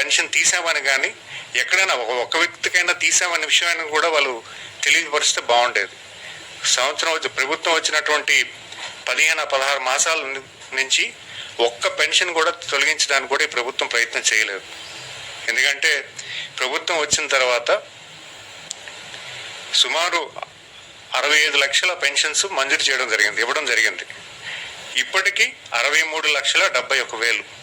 Pension తీసామని కానీ ఎక్కడైనా ఒక ఒక్క వ్యక్తికైనా తీసామనే విషయాన్ని కూడా వాళ్ళు తెలియపరిస్తే బాగుండేది. సంవత్సరం వచ్చి ప్రభుత్వం వచ్చినటువంటి పదిహేను పదహారు మాసాల నుంచి ఒక్క పెన్షన్ కూడా తొలగించడానికి కూడా ఈ ప్రభుత్వం ప్రయత్నం చేయలేదు. ఎందుకంటే ప్రభుత్వం వచ్చిన తర్వాత సుమారు అరవై ఐదు లక్షల పెన్షన్స్ మంజూరు చేయడం జరిగింది ఇవ్వడం జరిగింది. ఇప్పటికీ అరవై మూడు లక్షల డెబ్బై ఒక వేలు.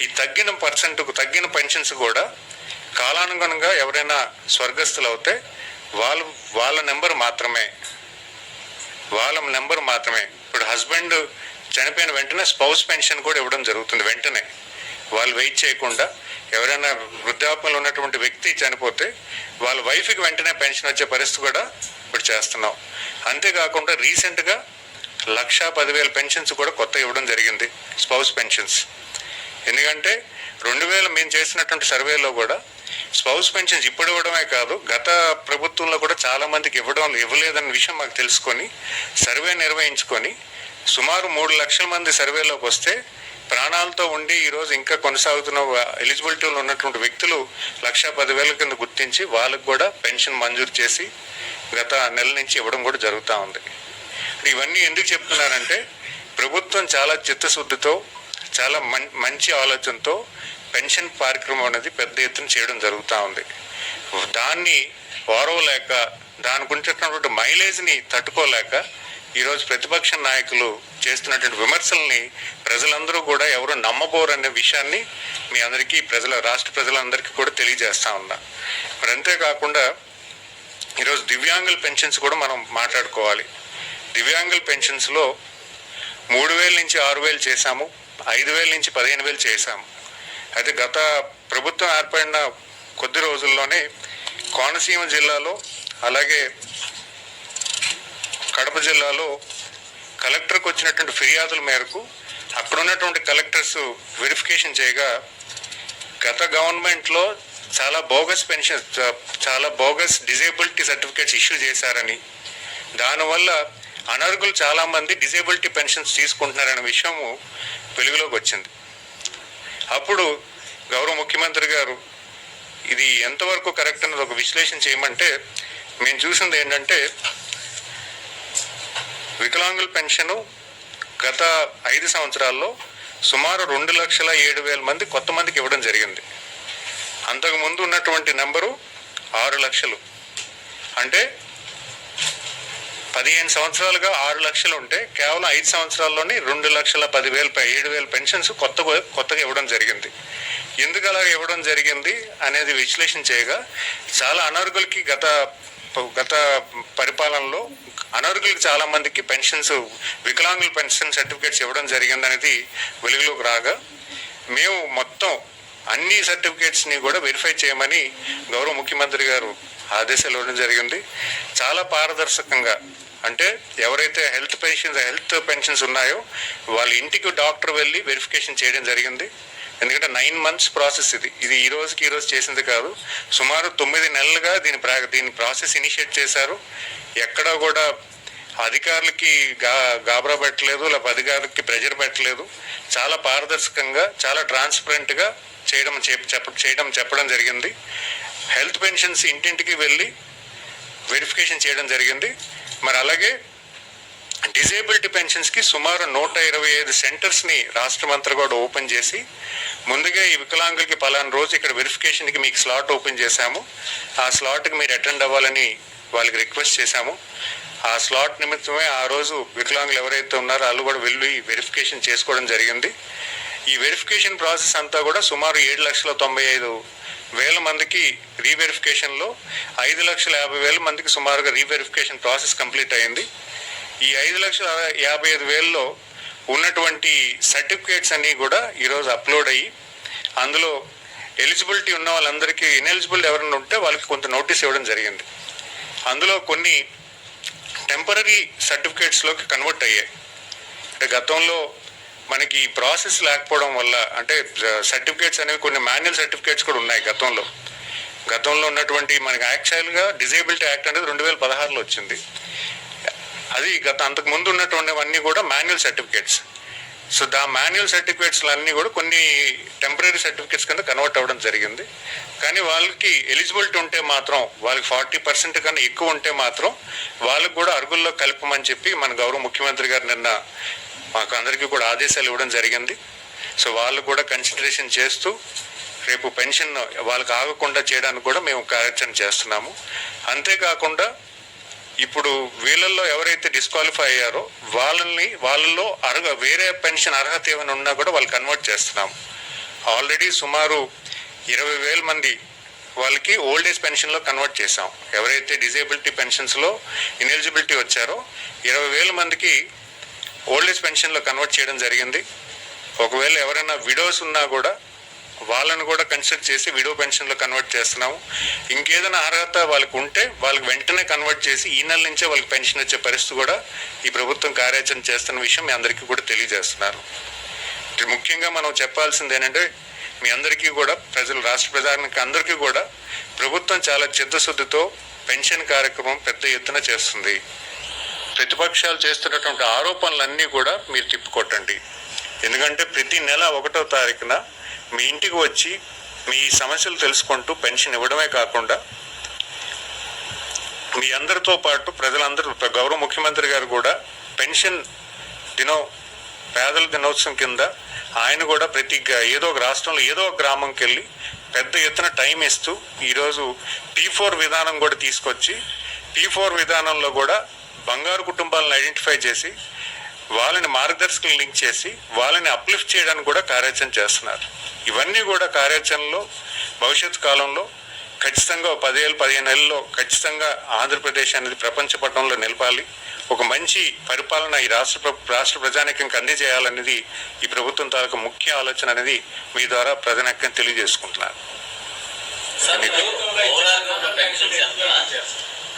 ఈ తగ్గిన పర్సెంట్కు తగ్గిన పెన్షన్స్ కూడా కాలానుగుణంగా ఎవరైనా స్వర్గస్థులు అవుతే వాళ్ళు వాళ్ళ నెంబర్ మాత్రమే. వాళ్ళ నెంబర్ మాత్రమే. ఇప్పుడు హస్బెండ్ చనిపోయిన వెంటనే స్పౌస్ పెన్షన్ కూడా ఇవ్వడం జరుగుతుంది వెంటనే. వాళ్ళు వెయిట్ చేయకుండా ఎవరైనా వృద్ధాప్యంలో ఉన్నటువంటి వ్యక్తి చనిపోతే వాళ్ళ వైఫ్కి వెంటనే పెన్షన్ వచ్చే పరిస్థితి కూడా ఇప్పుడు చేస్తున్నాం. అంతేకాకుండా రీసెంట్గా లక్షా పదివేల పెన్షన్స్ కూడా కొత్త ఇవ్వడం జరిగింది స్పౌస్ పెన్షన్స్. ఎందుకంటే రెండు వేల మేము చేసినటువంటి సర్వేలో కూడా స్పౌస్ పెన్షన్స్ ఇప్పుడు ఇవ్వడమే కాదు గత ప్రభుత్వంలో కూడా చాలా మందికి ఇవ్వడం ఇవ్వలేదన్న విషయం మాకు తెలుసుకొని సర్వే నిర్వహించుకొని సుమారు మూడు లక్షల మంది సర్వేలోకి వస్తే ప్రాణాలతో ఉండి ఈరోజు ఇంకా కొనసాగుతున్న ఎలిజిబిలిటీలో ఉన్నటువంటి వ్యక్తులు లక్ష పదివేల కింద గుర్తించి వాళ్ళకు కూడా పెన్షన్ మంజూరు చేసి గత నెల నుంచి ఇవ్వడం కూడా జరుగుతూ ఉంది. ఇవన్నీ ఎందుకు చెప్తున్నారంటే ప్రభుత్వం చాలా చిత్తశుద్ధితో చాలా మం మంచి ఆలోచనతో పెన్షన్ కార్యక్రమం అనేది పెద్ద ఎత్తున చేయడం జరుగుతూ ఉంది. దాన్ని ఓరవలేక దాని గురించినటువంటి మైలేజ్ని తట్టుకోలేక ఈరోజు ప్రతిపక్ష నాయకులు చేస్తున్నటువంటి విమర్శల్ని ప్రజలందరూ కూడా ఎవరు నమ్మబోరు అనే విషయాన్ని మీ అందరికీ ప్రజల రాష్ట్ర ప్రజలందరికీ కూడా తెలియజేస్తా ఉన్నా. మరి అంతేకాకుండా ఈరోజు దివ్యాంగుల పెన్షన్స్ కూడా మనం మాట్లాడుకోవాలి. దివ్యాంగుల పెన్షన్స్లో మూడు వేల నుంచి ఆరు వేలు చేశాము. ఐదు వేల నుంచి పదిహేను వేలు చేశాం. అయితే గత ప్రభుత్వం ఏర్పడిన కొద్ది రోజుల్లోనే కోనసీమ జిల్లాలో అలాగే కడప జిల్లాలో కలెక్టర్కి వచ్చినటువంటి ఫిర్యాదుల మేరకు అక్కడ ఉన్నటువంటి కలెక్టర్స్ వెరిఫికేషన్ చేయగా గత గవర్నమెంట్లో చాలా బోగస్ పెన్షన్ చాలా బోగస్ డిజేబిలిటీ సర్టిఫికేట్స్ ఇష్యూ చేశారని. దానివల్ల అనర్హులు చాలా మంది డిజేబిలిటీ పెన్షన్స్ తీసుకుంటున్నారనే విషయము వెలుగులోకి వచ్చింది. అప్పుడు గౌరవ ముఖ్యమంత్రి గారు ఇది ఎంతవరకు కరెక్ట్ అన్నది ఒక విశ్లేషణ చేయమంటే మేము చూసింది ఏంటంటే వికలాంగుల పెన్షను గత ఐదు సంవత్సరాల్లో సుమారు రెండు లక్షల ఏడు వేల మంది కొత్త మందికి ఇవ్వడం జరిగింది. అంతకు ముందు ఉన్నటువంటి నెంబరు ఆరు లక్షలు. అంటే పదిహేను సంవత్సరాలుగా ఆరు లక్షలు ఉంటే కేవలం ఐదు సంవత్సరాల్లోనే రెండు లక్షల పదివేలపై ఏడు వేల పెన్షన్స్ కొత్తగా కొత్తగా ఇవ్వడం జరిగింది. ఎందుకు అలా ఇవ్వడం జరిగింది అనేది విశ్లేషణ చేయగా చాలా అనర్హులకి గత గత పరిపాలనలో అనర్హులకు చాలా మందికి పెన్షన్స్ వికలాంగుల పెన్షన్ సర్టిఫికేట్స్ ఇవ్వడం జరిగింది అనేది వెలుగులోకి రాగా మేము మొత్తం అన్ని సర్టిఫికేట్స్ని కూడా వెరిఫై చేయమని గౌరవ ముఖ్యమంత్రి గారు ఆదేశాలు ఇవ్వడం జరిగింది. చాలా పారదర్శకంగా అంటే ఎవరైతే హెల్త్ పెన్షన్స్ హెల్త్ పెన్షన్స్ ఉన్నాయో వాళ్ళ ఇంటికి డాక్టర్ వెళ్ళి వెరిఫికేషన్ చేయడం జరిగింది. ఎందుకంటే నైన్ మంత్స్ ప్రాసెస్ ఇది. ఇది ఈ రోజుకి ఈ రోజు చేసింది కాదు. సుమారు తొమ్మిది నెలలుగా దీని ప్రా- దీని ప్రాసెస్ ఇనిషియేట్ చేశారు. ఎక్కడా కూడా అధికారులకి గా గాబరా పెట్టలేదు లేకపోతే అధికారులకి ప్రెజర్ పెట్టలేదు. చాలా పారదర్శకంగా చాలా ట్రాన్స్పరెంట్గా చేయడం చెప్ప చేయడం చెప్పడం జరిగింది. హెల్త్ పెన్షన్స్ ఇంటింటికి వెళ్ళి వెరిఫికేషన్ చేయడం జరిగింది. మరి అలాగే డిజేబిలిటీ పెన్షన్స్కి సుమారు నూట ఇరవై ఐదు సెంటర్స్ని రాష్ట్రం అంతా కూడా ఓపెన్ చేసి ముందుగా ఈ వికలాంగులకి పలానా రోజు ఇక్కడ వెరిఫికేషన్కి మీకు స్లాట్ ఓపెన్ చేశాము. ఆ స్లాట్కి మీరు అటెండ్ అవ్వాలని వాళ్ళకి రిక్వెస్ట్ చేశాము. ఆ స్లాట్ నిమిత్తమే ఆ రోజు వికలాంగులు ఎవరైతే ఉన్నారో వాళ్ళు కూడా వెళ్ళి వెరిఫికేషన్ చేసుకోవడం జరిగింది. ఈ వెరిఫికేషన్ ప్రాసెస్ అంతా కూడా సుమారు ఏడు లక్షల తొంభై ఐదు వేల మందికి రీవెరిఫికేషన్లో ఐదు లక్షల యాభై వేల మందికి సుమారుగా రీవెరిఫికేషన్ ప్రాసెస్ కంప్లీట్ అయింది. ఈ ఐదు లక్షల యాభై ఐదు వేలలో ఉన్నటువంటి సర్టిఫికేట్స్ అన్నీ కూడా ఈరోజు అప్లోడ్ అయ్యి అందులో ఎలిజిబిలిటీ ఉన్న వాళ్ళందరికీ ఇన్ఎలిజిబుల్ ఎవరైనా ఉంటే వాళ్ళకి కొంత నోటీస్ ఇవ్వడం జరిగింది. అందులో కొన్ని టెంపరీ సర్టిఫికేట్స్లోకి కన్వర్ట్ అయ్యాయి. గతంలో మనకి ఈ ప్రాసెస్ లేకపోవడం వల్ల అంటే సర్టిఫికేట్స్ అనేవి కొన్ని మాన్యువల్ సర్టిఫికేట్స్ కూడా ఉన్నాయి గతంలో. గతంలో ఉన్నటువంటి మనకి యాక్చువల్గా డిజేబిలిటీ యాక్ట్ అనేది రెండు వేల పదహారులో వచ్చింది. అది గత అంతకు ముందు ఉన్నటువంటివన్నీ కూడా manual certificates. So the manual certificates అన్నీ కూడా కొన్ని టెంపరీ సర్టిఫికేట్స్ కింద కన్వర్ట్ అవ్వడం జరిగింది. కానీ వాళ్ళకి ఎలిజిబిలిటీ ఉంటే మాత్రం వాళ్ళకి ఫార్టీ పర్సెంట్ కన్నా ఎక్కువ ఉంటే మాత్రం వాళ్ళకి కూడా అరుగుల్లో కలపమని చెప్పి మన గౌరవ ముఖ్యమంత్రి గారు నిన్న మాకు అందరికీ కూడా ఆదేశాలు ఇవ్వడం జరిగింది. సో వాళ్ళు కూడా కన్సిడరేషన్ చేస్తూ రేపు పెన్షన్ వాళ్ళకి ఆగకుండా చేయడానికి కూడా మేము కార్యాచరణ చేస్తున్నాము. అంతేకాకుండా ఇప్పుడు వీళ్ళల్లో ఎవరైతే డిస్క్వాలిఫై అయ్యారో వాళ్ళని వాళ్ళలో అర్హ వేరే పెన్షన్ అర్హత ఏమైనా ఉన్నా కూడా వాళ్ళు కన్వర్ట్ చేస్తున్నాము. ఆల్రెడీ సుమారు ఇరవై వేల మంది వాళ్ళకి ఓల్డ్ ఏజ్ పెన్షన్లో కన్వర్ట్ చేసాం ఎవరైతే డిజేబిలిటీ పెన్షన్స్లో ఇనెలిజిబిలిటీ వచ్చారో ఇరవై వేల మందికి ఓల్డేజ్ పెన్షన్లో కన్వర్ట్ చేయడం జరిగింది. ఒకవేళ ఎవరైనా విడోస్ ఉన్నా కూడా వాళ్ళని కూడా కన్సిడర్ చేసి విడో పెన్షన్లో కన్వర్ట్ చేస్తున్నాము. ఇంకేదైనా అర్హత వాళ్ళకు ఉంటే వాళ్ళకి వెంటనే కన్వర్ట్ చేసి ఈ నెల నుంచే వాళ్ళకి పెన్షన్ వచ్చే పరిస్థితి కూడా ఈ ప్రభుత్వం కార్యాచరణ చేస్తున్న విషయం మీ అందరికీ కూడా తెలియజేస్తున్నారు. ముఖ్యంగా మనం చెప్పాల్సింది ఏంటంటే మీ అందరికీ కూడా ప్రజలు రాష్ట్ర ప్రజానికి అందరికీ కూడా ప్రభుత్వం చాలా చిత్తశుద్ధితో పెన్షన్ కార్యక్రమం పెద్ద ఎత్తున చేస్తుంది. ప్రతిపక్షాలు చేస్తున్నటువంటి ఆరోపణలన్నీ కూడా మీరు తిప్పుకొట్టండి. ఎందుకంటే ప్రతి నెల ఒకటో తారీఖున మీ ఇంటికి వచ్చి మీ సమస్యలు తెలుసుకుంటూ పెన్షన్ ఇవ్వడమే కాకుండా మీ అందరితో పాటు ప్రజలందరూ గౌరవ ముఖ్యమంత్రి గారు కూడా పెన్షన్ దినో పేదల దినోత్సవం కింద ఆయన కూడా ప్రతి ఏదో ఒక రాష్ట్రంలో ఏదో ఒక గ్రామంకి వెళ్ళి పెద్ద ఎత్తున టైం ఇస్తూ ఈరోజు టీ ఫోర్ విధానం కూడా తీసుకొచ్చి టీ ఫోర్ విధానంలో కూడా బంగారు కుటుంబాలను ఐడెంటిఫై చేసి వాళ్ళని మార్గదర్శకులు లింక్ చేసి వాళ్ళని అప్లిఫ్ట్ చేయడానికి కూడా కార్యాచరణ చేస్తున్నారు. ఇవన్నీ కూడా కార్యాచరణలో భవిష్యత్ కాలంలో ఖచ్చితంగా పదేళ్ళు పదిహేను నెలల్లో ఖచ్చితంగా ఆంధ్రప్రదేశ్ అనేది ప్రపంచ పటంలో నిలపాలి. ఒక మంచి పరిపాలన ఈ రాష్ట్ర రాష్ట్ర ప్రజానికంకి అందజేయాలనేది ఈ ప్రభుత్వం తాలూకు ముఖ్య ఆలోచన అనేది మీ ద్వారా ప్రజానికం తెలియజేసుకుంటున్నారు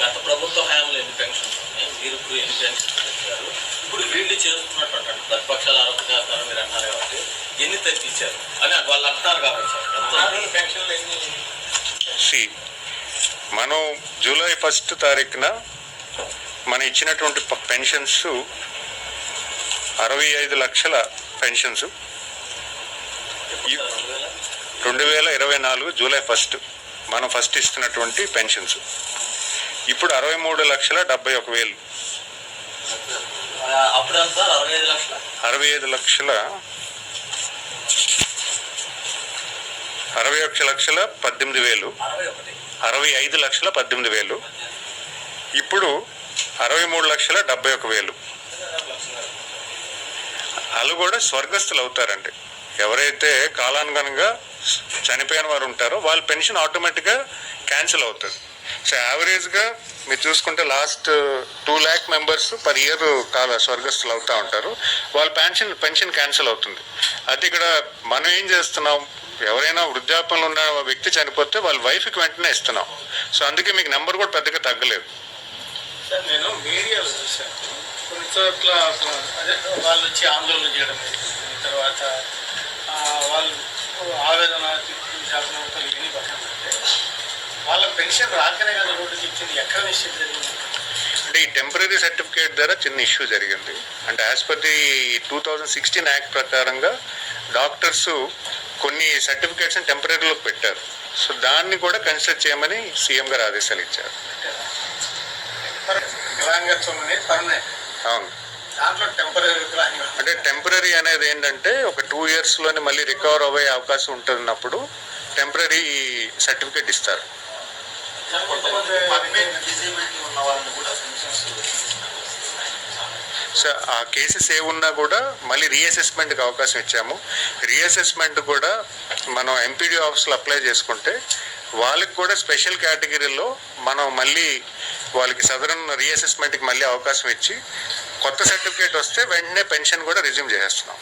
గత ప్రభుత్వ హయాంలో ఎన్ని పెన్షన్స్ ఉన్నాయి మీరు ఇప్పుడు ఎన్ని పెన్షన్స్ ఇచ్చారు ఇప్పుడు వీళ్ళు చేస్తున్నటువంటి అంటే ప్రతిపక్షాలు ఆరోపణ చేస్తారు మీరు అంటారు కాబట్టి ఎన్ని తగ్గించారు అని వాళ్ళు అంటున్నారు కాబట్టి సార్. మనం జూలై ఫస్ట్ తారీఖున మనం ఇచ్చినటువంటి పెన్షన్స్ అరవై ఐదు లక్షల పెన్షన్స్. రెండు వేల ఇరవై నాలుగు జూలై ఫస్ట్ మనం ఫస్ట్ ఇస్తున్నటువంటి పెన్షన్స్. ఇప్పుడు అరవై మూడు లక్షల డెబ్బై ఒక వేలు. అరవై ఐదు లక్షల? అరవై ఒక లక్షల. పద్దెనిమిది వేలు. అరవై ఐదు లక్షల పద్దెనిమిది వేలు. ఇప్పుడు అరవై మూడు లక్షల డెబ్బై ఒక వేలు. వాళ్ళు కూడా స్వర్గస్థులు అవుతారండి. ఎవరైతే కాలానుగుణంగా చనిపోయిన వారు ఉంటారో వాళ్ళ పెన్షన్ ఆటోమేటిక్గా క్యాన్సిల్ అవుతుంది. సో యావరేజ్గా మీరు చూసుకుంటే last two lakh members per year కాల స్వర్గస్థులు అవుతూ ఉంటారు. వాళ్ళ పెన్షన్ పెన్షన్ క్యాన్సిల్ అవుతుంది. అది ఇక్కడ మనం ఏం చేస్తున్నాం? ఎవరైనా వృద్ధాప్యంలో ఉన్న వ్యక్తి చనిపోతే వాళ్ళ వైఫ్కి వెంటనే ఇస్తున్నాం. సో అందుకే మీకు నెంబర్ కూడా పెద్దగా తగ్గలేదు. సార్ నేను మీడియాలో చూశాను. కొన్ని చోట్ల అదే వాళ్ళు వచ్చి ఆందోళన చేయడం తర్వాత వాళ్ళు ఆవేదన ఎన్ని పక్కన వాళ్ళ పెన్షన్ రాకనే కదా రోడ్డుకి ఇచ్చింది. ఎక్కడ జరిగింది? అంటే ఈ టెంపరీ సర్టిఫికేట్ ద్వారా చిన్న ఇష్యూ జరిగింది. అంటే as per the two thousand sixteen act ప్రకారంగా డాక్టర్స్ కొన్ని సర్టిఫికేట్స్ టెంపరీలోకి పెట్టారు. సో దాన్ని కూడా కన్సిడర్ చేయమని సీఎం గారు ఆదేశాలు ఇచ్చారు. అవును. అంటే టెంపరీ అనేది ఏంటంటే ఒక టూ ఇయర్స్లోనే మళ్ళీ రికవర్ అవ్వే అవకాశం ఉంటున్నప్పుడు టెంపరీ సర్టిఫికేట్ ఇస్తారు. సార్ సో ఆ కేసెస్ ఏ ఉన్నా కూడా మళ్ళీ రీఅసెస్మెంట్కి అవకాశం ఇచ్చాము. రీఅసెస్మెంట్ కూడా మనం ఎంపీడీ ఆఫీస్లో అప్లై చేసుకుంటే వాళ్ళకి కూడా స్పెషల్ కేటగిరీలో మనం మళ్ళీ వాళ్ళకి సదరన్ రీఅసెస్మెంట్కి మళ్ళీ అవకాశం ఇచ్చి కొత్త సర్టిఫికేట్ వస్తే వెంటనే పెన్షన్ కూడా రిజ్యూమ్ చేసేస్తున్నాం.